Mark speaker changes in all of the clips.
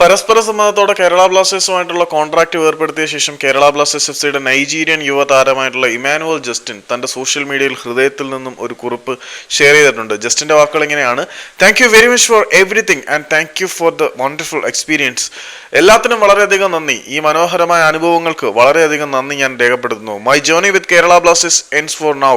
Speaker 1: പരസ്പര സമ്മതത്തോടെ കേരള ബ്ലാസ്റ്റേഴ്സുമായിട്ടുള്ള കോൺട്രാക്ട് ഏർപ്പെടുത്തിയ ശേഷം കേരള ബ്ലാസ്റ്റേഴ്സ് എഫ് സിയുടെ നൈജീരിയൻ യുവതാരമായിട്ടുള്ള ഇമാനുവൽ ജസ്റ്റിൻ തന്റെ സോഷ്യൽ മീഡിയയിൽ ഹൃദയത്തിൽ നിന്നും ഒരു കുറിപ്പ് ഷെയർ ചെയ്തിട്ടുണ്ട്. ജസ്റ്റിന്റെ വാക്കുകൾ ഇങ്ങനെയാണ്. Thank you very much for everything and thank you for the wonderful experience എല്ലാത്തിനും വളരെയധികം നന്ദി. ഈ മനോഹരമായ അനുഭവങ്ങൾക്ക് വളരെയധികം നന്ദി ഞാൻ രേഖപ്പെടുത്തുന്നു. My journey with Kerala Blasters ends for now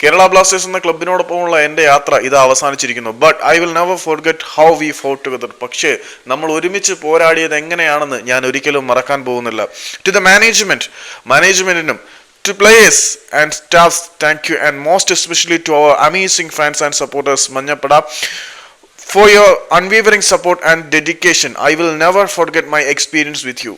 Speaker 1: Kerala Blasters എന്ന ക്ലബിനോടൊപ്പമുള്ള എന്റെ യാത്ര ഇത് അവസാനിച്ചിരിക്കുന്നു. But I will never forget how we fought together പക്ഷേ നമ്മൾ ഒരുമിച്ച് പോരാടിയത് എങ്ങനെയാണെന്ന് ഞാൻ ഒരിക്കലും മറക്കാൻ പോകുന്നില്ല. To the management മാനേജ്മെന്റിനും to players and staff thank you and most especially to our amazing fans and supporters Manjappada for your unweavering support and dedication I will never forget my experience with you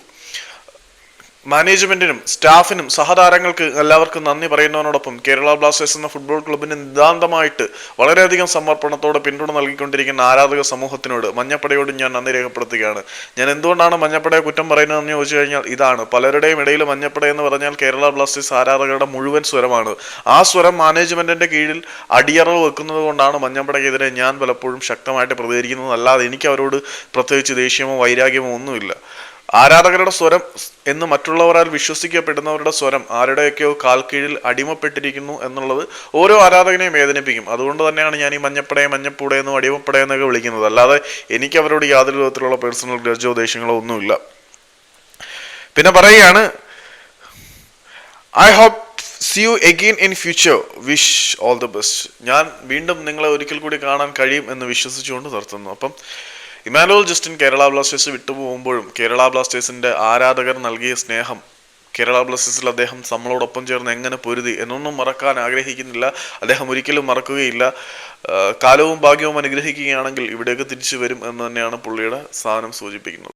Speaker 1: മാനേജ്മെന്റിനും സ്റ്റാഫിനും സഹതാരങ്ങൾക്ക് എല്ലാവർക്കും നന്ദി പറയുന്നതിനോടൊപ്പം Kerala Blasters എന്ന football ക്ലബിന് നിതാന്തമായിട്ട് വളരെയധികം സമർപ്പണത്തോടെ പിന്തുണ നൽകിക്കൊണ്ടിരിക്കുന്ന ആരാധക സമൂഹത്തിനോട് മഞ്ഞപ്പടയോട് ഞാൻ നന്ദി രേഖപ്പെടുത്തുകയാണ്. ഞാൻ എന്തുകൊണ്ടാണ് മഞ്ഞപ്പടയെ കുറ്റം പറയുന്നതെന്ന് ചോദിച്ചു കഴിഞ്ഞാൽ ഇതാണ്. പലരുടെയും ഇടയിൽ മഞ്ഞപ്പട എന്ന് പറഞ്ഞാൽ കേരള ബ്ലാസ്റ്റേഴ്സ് ആരാധകരുടെ മുഴുവൻ സ്വരമാണ്. ആ സ്വരം മാനേജ്മെന്റിന്റെ കീഴിൽ അടിയറവ് വെക്കുന്നത് കൊണ്ടാണ് മഞ്ഞപ്പടയ്ക്കെതിരെ ഞാൻ പലപ്പോഴും ശക്തമായിട്ട് പ്രതികരിക്കുന്നത് അല്ലാതെ എനിക്ക് അവരോട് പ്രത്യേകിച്ച് ദേഷ്യമോ വൈരാഗ്യമോ ഒന്നുമില്ല. ആരാധകരുടെ സ്വരം എന്ന് മറ്റുള്ളവരാൽ വിശ്വസിക്കപ്പെടുന്നവരുടെ സ്വരം ആരുടെയൊക്കെയോ കാൽക്കീഴിൽ കീഴിൽ അടിമപ്പെട്ടിരിക്കുന്നു എന്നുള്ളത് ഓരോ ആരാധകനെയും വേദനിപ്പിക്കും. അതുകൊണ്ട് തന്നെയാണ് ഞാൻ ഈ മഞ്ഞപ്പടയെ മഞ്ഞപ്പൂടയെന്നും അടിമപ്പടയെന്നൊക്കെ വിളിക്കുന്നത്. അല്ലാതെ എനിക്ക് അവരോട് യാതൊരു വിധത്തിലുള്ള പേഴ്സണൽ ഗ്രജോ ദേഷ്യങ്ങളോ ഒന്നുമില്ല. പിന്നെ പറയുകയാണ് I hope see you again in future wish all the best ഞാൻ വീണ്ടും നിങ്ങളെ ഒരിക്കൽ കൂടി കാണാൻ കഴിയും എന്ന് വിശ്വസിച്ചുകൊണ്ട് നിർത്തുന്നു. അപ്പം ഇമാനുവൽ ജസ്റ്റിൻ കേരള ബ്ലാസ്റ്റേഴ്സ് വിട്ടുപോകുമ്പോഴും കേരള ബ്ലാസ്റ്റേഴ്സിന്റെ ആരാധകർ നൽകിയ സ്നേഹം കേരള ബ്ലാസ്റ്റേഴ്സിൽ അദ്ദേഹം നമ്മളോടൊപ്പം ചേർന്ന് എങ്ങനെ പൊരുതി എന്നൊന്നും മറക്കാൻ ആഗ്രഹിക്കുന്നില്ല. അദ്ദേഹം ഒരിക്കലും മറക്കുകയില്ല. കാലവും ഭാഗ്യവും അനുഗ്രഹിക്കുകയാണെങ്കിൽ ഇവിടേക്ക് തിരിച്ചു വരും എന്ന് തന്നെയാണ് പുള്ളിയുടെ സ്ഥാനം സൂചിപ്പിക്കുന്നത്.